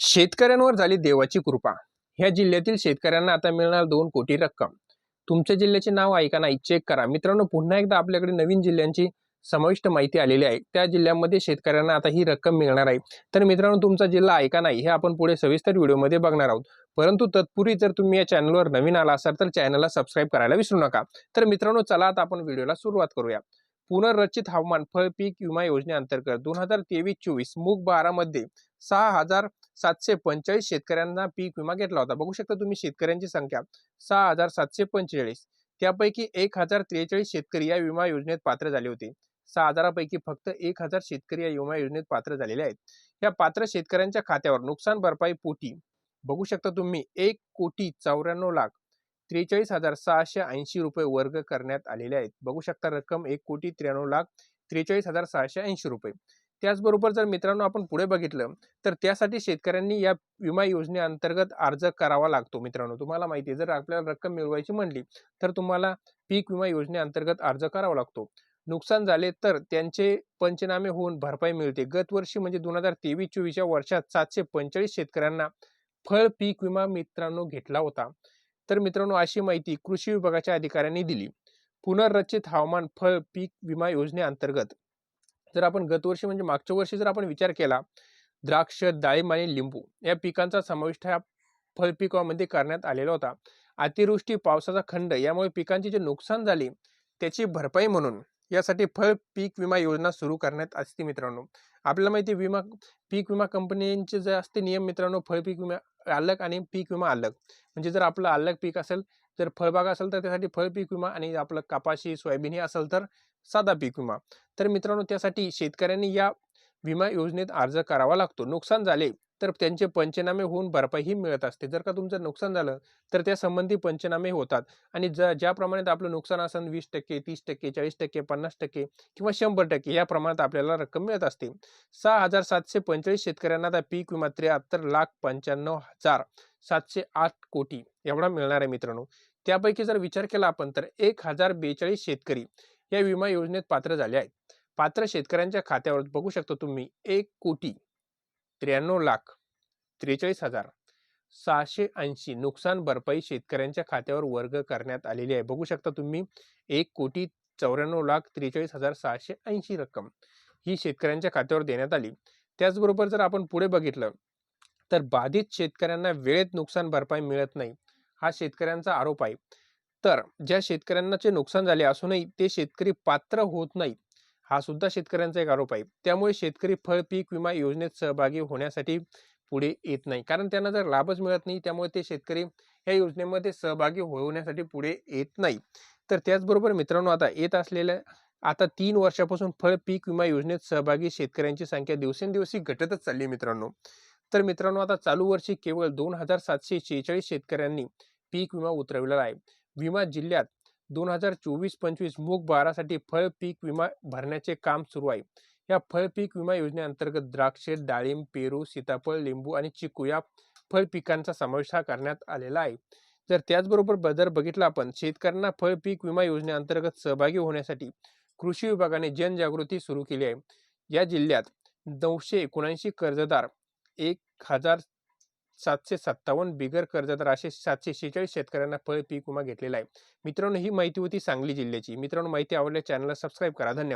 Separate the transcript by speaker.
Speaker 1: शेतकऱ्यांवर झाली देवाची कृपा. ह्या जिल्ह्यातील शेतकऱ्यांना आता मिळणार दोन कोटी रक्कम. तुमच्या जिल्ह्याचे नाव ऐका नाही चेक करा. मित्रांनो पुन्हा एकदा आपल्याकडे नवीन जिल्ह्यांची समाविष्ट माहिती आलेली आहे. त्या जिल्ह्यामध्ये शेतकऱ्यांना आता ही रक्कम मिळणार आहे. तर मित्रांनो तुमचा जिल्हा ऐका नाही हे आपण पुढे सविस्तर व्हिडिओमध्ये बघणार आहोत. परंतु तत्पूर्वी जर तुम्ही या चॅनलवर नवीन आला असाल तर चॅनलला सबस्क्राईब करायला विसरू नका. तर मित्रांनो चला आता आपण व्हिडिओला सुरुवात करूया. पुनर्रचित हवामान फळ पीक विमा योजनेअंतर्गत दोन हजार तेवीस चोवीस मुग बारामध्ये सहा हजार सातशे पंचेचाळीस शेतकऱ्यांना पीक विमा घेतला होता. बघू शकता तुम्ही शेतकऱ्यांची संख्या. सहा हजार सातशे पंचेचाळीस. त्यापैकी एक हजार त्रेचाळीस शेतकरी या विमा योजनेत पात्र झाले होते. सहा हजारापैकी फक्त एक हजार शेतकरी या विमा योजनेत पात्र झालेले आहेत. या पात्र शेतकऱ्यांच्या खात्यावर नुकसान भरपाई पोटी. बघू शकता तुम्ही एक कोटी चौऱ्याण्णव लाख त्रेचाळीस हजार सहाशे ऐंशी रुपये वर्ग करण्यात आलेले आहेत. बघू शकता रक्कम एक कोटी त्र्याण्णव लाख त्रेचाळीस हजार सहाशे ऐंशी रुपये. त्याचबरोबर जर मित्रांनो आपण पुढे बघितलं तर त्यासाठी शेतकऱ्यांनी या विमा योजनेअंतर्गत अर्ज करावा लागतो मित्रांनो. तुम्हाला माहिती आहे जर आपल्याला रक्कम मिळवायची म्हणली तर तुम्हाला पीक विमा योजनेअंतर्गत अर्ज करावा लागतो. नुकसान झाले तर त्यांचे पंचनामे होऊन भरपाई मिळते. गत वर्षी म्हणजे दोन हजार तेवीस चोवीसच्या वर्षात सातशे पंचेचाळीस शेतकऱ्यांना फळ पीक विमा मित्रांनो घेतला होता. तर मित्रांनो अशी माहिती कृषी विभागाच्या अधिकाऱ्यांनी दिली. पुनर्रचित हवामान फळ पीक विमा योजनेअंतर्गत जर आपण गतवर्षी म्हणजे मागच्या वर्षी जर आपण विचार केला द्राक्ष डाळिंब आणि लिंबू या पिकांचा समाविष्ट ह्या फळपिकामध्ये करण्यात आलेला होता. अतिवृष्टी पावसाचा खंड यामुळे पिकांची जे नुकसान झाले त्याची भरपाई म्हणून यासाठी फळ पीक विमा योजना सुरू करण्यात असते मित्रांनो. आपल्याला माहिती विमा पीक विमा कंपन्यांचे जे असते नियम मित्रांनो फळ पीक विमा अलग आणि पीक विमा अलग म्हणजे जर आपलं अलग पीक असेल जर फळबाग असेल तर त्यासाठी फळ पीक विमा आणि आपलं कपाशी सोयाबीन हे असेल तर साधा पीक विमा. तर मित्रांनो त्यासाठी शेतकऱ्यांनी या विमा योजनेत अर्ज करावा लागतो. नुकसान झाले तर त्यांचे पंचनामे होऊन भरपाईही मिळत असते. जर का तुमचं नुकसान झालं तर त्या संबंधी पंचनामे होतात. आणि ज ज्याप्रमाणे आपलं नुकसान असेल वीस टक्के तीस टक्के चाळीस टक्के पन्नास टक्के किंवा शंभर टक्के या प्रमाणात आपल्याला रक्कम मिळत असते. सहा हजार सातशे पंचेचाळीस शेतकऱ्यांना आता पीक विमा त्र्याहत्तर लाख पंच्याण्णव हजार सातशे आठ कोटी एवढा मिळणार आहे मित्रांनो. त्यापैकी जर विचार केला आपण तर एक हजार बेचाळीस शेतकरी या विमा योजनेत पात्र झाले आहेत. पात्र शेतकऱ्यांच्या खात्यावर बघू शकतो तुम्ही एक कोटी त्र्याण्णव लाख त्रेचाळीस हजार सहाशे ऐंशी नुकसान भरपाई शेतकऱ्यांच्या खात्यावर वर्ग करण्यात आलेली आहे. बघू शकता तुम्ही एक कोटी चौऱ्याण्णव लाख त्रेचाळीस हजार सहाशे ऐंशी रक्कम ही शेतकऱ्यांच्या खात्यावर देण्यात आली. त्याचबरोबर जर आपण पुढे बघितलं तर बाधित शेतकऱ्यांना वेळेत नुकसान भरपाई मिळत नाही हा शेतकऱ्यांचा आरोप आहे. तर ज्या शेतकऱ्यांनाचे नुकसान झाले असूनही ते शेतकरी पात्र होत नाही हा सुद्धा शेतकऱ्यांचा एक आरोप आहे. त्यामुळे शेतकरी फळ पीक विमा योजनेत सहभागी होण्यासाठी पुढे येत नाही. कारण त्यांना जर लाभच मिळत नाही त्यामुळे ते शेतकरी या योजनेमध्ये सहभागी होण्यासाठी पुढे येत नाही. तर त्याचबरोबर मित्रांनो आता येत असलेल्या आता तीन वर्षापासून फळ पीक विमा योजनेत सहभागी शेतकऱ्यांची संख्या दिवसेंदिवशी घटतच चालली आहे मित्रांनो. तर मित्रांनो आता चालू वर्षी केवळ दोन हजार सातशे शेहेचाळीस शेतकऱ्यांनी पीक विमा उतरविलेला आहे. विमा जिल्ह्यात दोन हजार चोवीस पंचवीस मूग बारासाठी फळ पीक विमा भरण्याचे काम सुरू आहे. या फळ पीक विमा योजनेअंतर्गत द्राक्षे डाळिंब पेरू सीताफळ लिंबू आणि चिकू या फळ पिकांचा समावेश हा करण्यात आलेला आहे. जर त्याचबरोबर जर बघितलं आपण शेतकऱ्यांना फळ पीक विमा योजनेअंतर्गत सहभागी होण्यासाठी कृषी विभागाने जनजागृती सुरू केली आहे. या जिल्ह्यात नऊशे एकोणऐंशी कर्जदार एक हजार सातशे सत्तावन्न बिगर कर्जदार असे सातशे शेहेचाळीस शेतकऱ्यांना फळ पीक विमा घेतलेला आहे. मित्रांनो ही माहिती होती सांगली जिल्ह्याची. मित्रांनो माहिती आवडल्या चॅनलला सबस्क्राईब करा. धन्यवाद.